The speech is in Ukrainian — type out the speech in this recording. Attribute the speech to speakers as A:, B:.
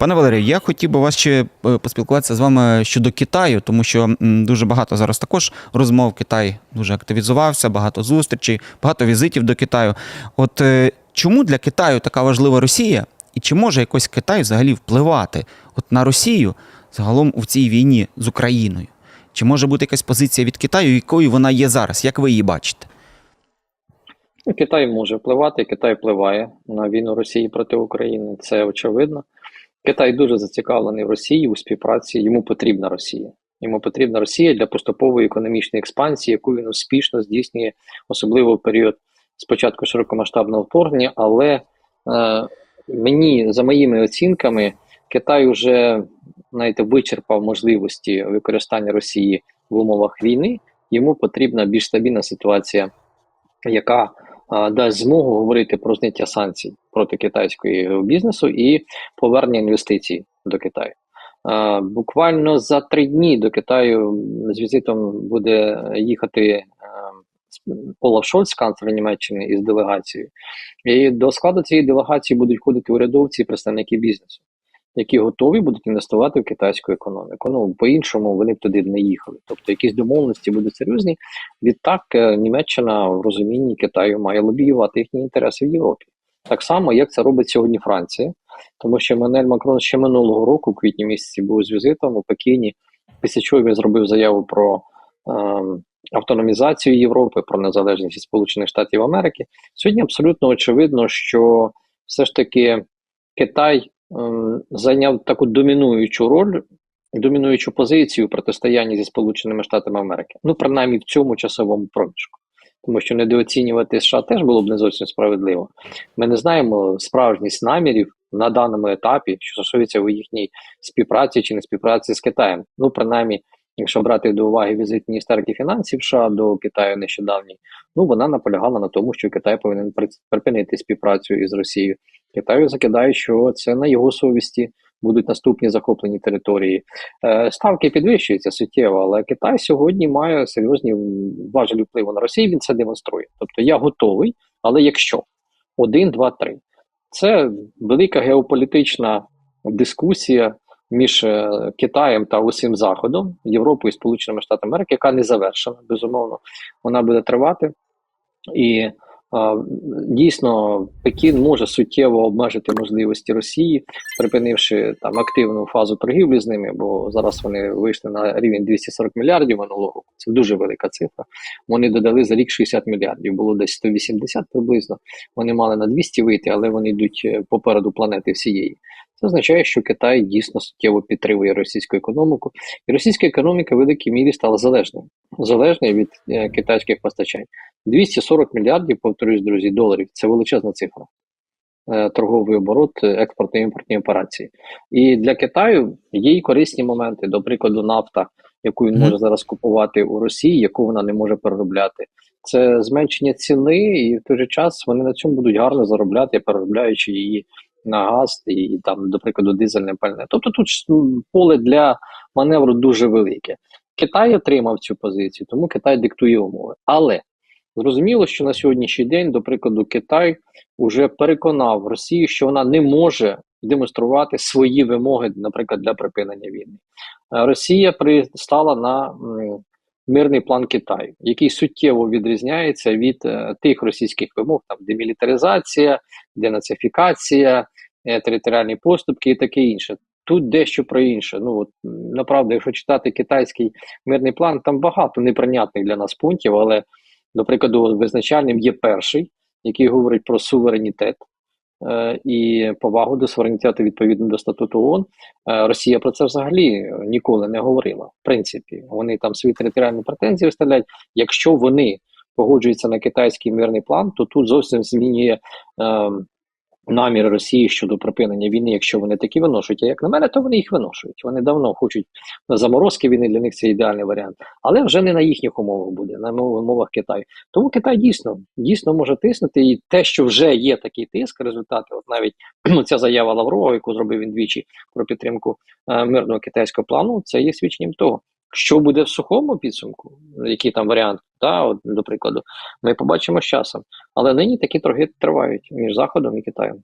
A: Пане Валерію, я хотів би вас ще е, поспілкуватися з вами щодо Китаю, тому що дуже багато зараз також розмов. Китай дуже активізувався, багато зустрічей, багато візитів до Китаю. От е, чому для Китаю така важлива Росія, і чи може якось Китай взагалі впливати от на Росію загалом у цій війні з Україною? Чи може бути якась позиція від Китаю, якою вона є зараз? Як ви її бачите?
B: Ну, Китай може впливати, Китай впливає на війну Росії проти України. Це очевидно. Китай дуже зацікавлений в Росії у співпраці. Йому потрібна Росія. Йому потрібна Росія для поступової економічної експансії, яку він успішно здійснює, особливо в період спочатку широкомасштабного вторгнення. Але е, мені, за моїми оцінками, Китай вже знаєте, вичерпав можливості використання Росії в умовах війни. Йому потрібна більш стабільна ситуація, яка дасть змогу говорити про зняття санкцій проти китайського бізнесу і повернення інвестицій до Китаю. Буквально за три дні до Китаю з візитом буде їхати Олаф Шольц, канцлер Німеччини, із делегацією. І до складу цієї делегації будуть входити урядовці і представники бізнесу, які готові будуть інвестувати в китайську економіку. Ну по-іншому вони б туди не їхали. Тобто якісь домовленості будуть серйозні. Відтак е, Німеччина в розумінні Китаю має лобіювати їхні інтереси в Європі. Так само, як це робить сьогодні Франція, тому що Манель Макрон ще минулого року, в квітні місяці, був з візитом у Пекіні, після чого він зробив заяву про ем, автономізацію Європи, про незалежність від Сполучених Штатів Америки. Сьогодні абсолютно очевидно, що все ж таки Китай зайняв таку домінуючу роль, домінуючу позицію у протистоянні зі Сполученими Штатами Америки. Ну, принаймні в цьому часовому проміжку. Тому що недооцінювати США теж було б не зовсім справедливо. Ми не знаємо справжність намірів на даному етапі, що стосується у їхній співпраці чи не співпраці з Китаєм. Ну, принаймні, якщо брати до уваги візит міністерки фінансів США до Китаю нещодавній, ну вона наполягала на тому, що Китай повинен при- припинити співпрацю із Росією. Китаю закидає, що це на його совісті будуть наступні захоплені території. Е, Ставки підвищуються суттєво, але Китай сьогодні має серйозні важелі впливу на Росію. Він це демонструє. Тобто я готовий, але якщо один, два, три, це велика геополітична дискусія між е, Китаєм та усім Заходом, Європою і Сполученими Штатами Америки, яка не завершена, безумовно. Вона буде тривати. І дійсно Пекін може суттєво обмежити можливості Росії, припинивши там активну фазу торгівлі з ними, бо зараз вони вийшли на рівень 240 мільярдів минулого року. Це дуже велика цифра. Вони додали за рік 60 мільярдів, було десь 180 приблизно. Вони мали на 200 вийти, але вони йдуть е, попереду планети всієї. Це означає, що Китай дійсно суттєво підтримує російську економіку, і російська економіка в великій мірі стала залежною, залежною від е, китайських постачань. 240 мільярдів, повторюсь, друзі, доларів це величезна цифра. Е, Торговий оборот, е, експортно-імпортні операції. І для Китаю є й корисні моменти, до прикладу, нафта, яку він може зараз купувати у Росії, яку вона не може переробляти. Це зменшення ціни, і в той же час вони на цьому будуть гарно заробляти, переробляючи її на газ і, і там, до прикладу, дизельне пальне. Тобто тут поле для маневру дуже велике. Китай отримав цю позицію, тому Китай диктує умови. Але зрозуміло, що на сьогоднішній день, до прикладу, Китай вже переконав Росію, що вона не може демонструвати свої вимоги, наприклад, для припинення війни. Е, Росія пристала на мирний план Китаю, який суттєво відрізняється від е, тих російських вимог, там демілітаризація, денацифікація, е, територіальні поступки і таке інше. Тут дещо про інше. Ну от направду, якщо читати китайський мирний план, там багато неприйнятних для нас пунктів, але, до визначальним є перший, який говорить про суверенітет і повагу до суверенітету відповідно до статуту ООН. Е, Росія про це взагалі ніколи не говорила. В принципі, вони там свої територіальні претензії виставляють. Якщо вони погоджуються на китайський мирний план, то тут зовсім змінює. Наміри Росії щодо припинення війни, якщо вони такі виношують. А як на мене, то вони їх виношують. Вони давно хочуть заморозки війни, для них це ідеальний варіант, але вже не на їхніх умовах буде, на умовах Китаю. Тому Китай дійсно дійсно може тиснути, і те, що вже є такий тиск, результати, от навіть ця заява Лаврова, яку зробив він двічі про підтримку е, мирного китайського плану, це є свідченням того. Що буде в сухому підсумку, який там варіант, да, от, до прикладу, ми побачимо з часом. Але нині такі торги тривають між Заходом і Китаєм.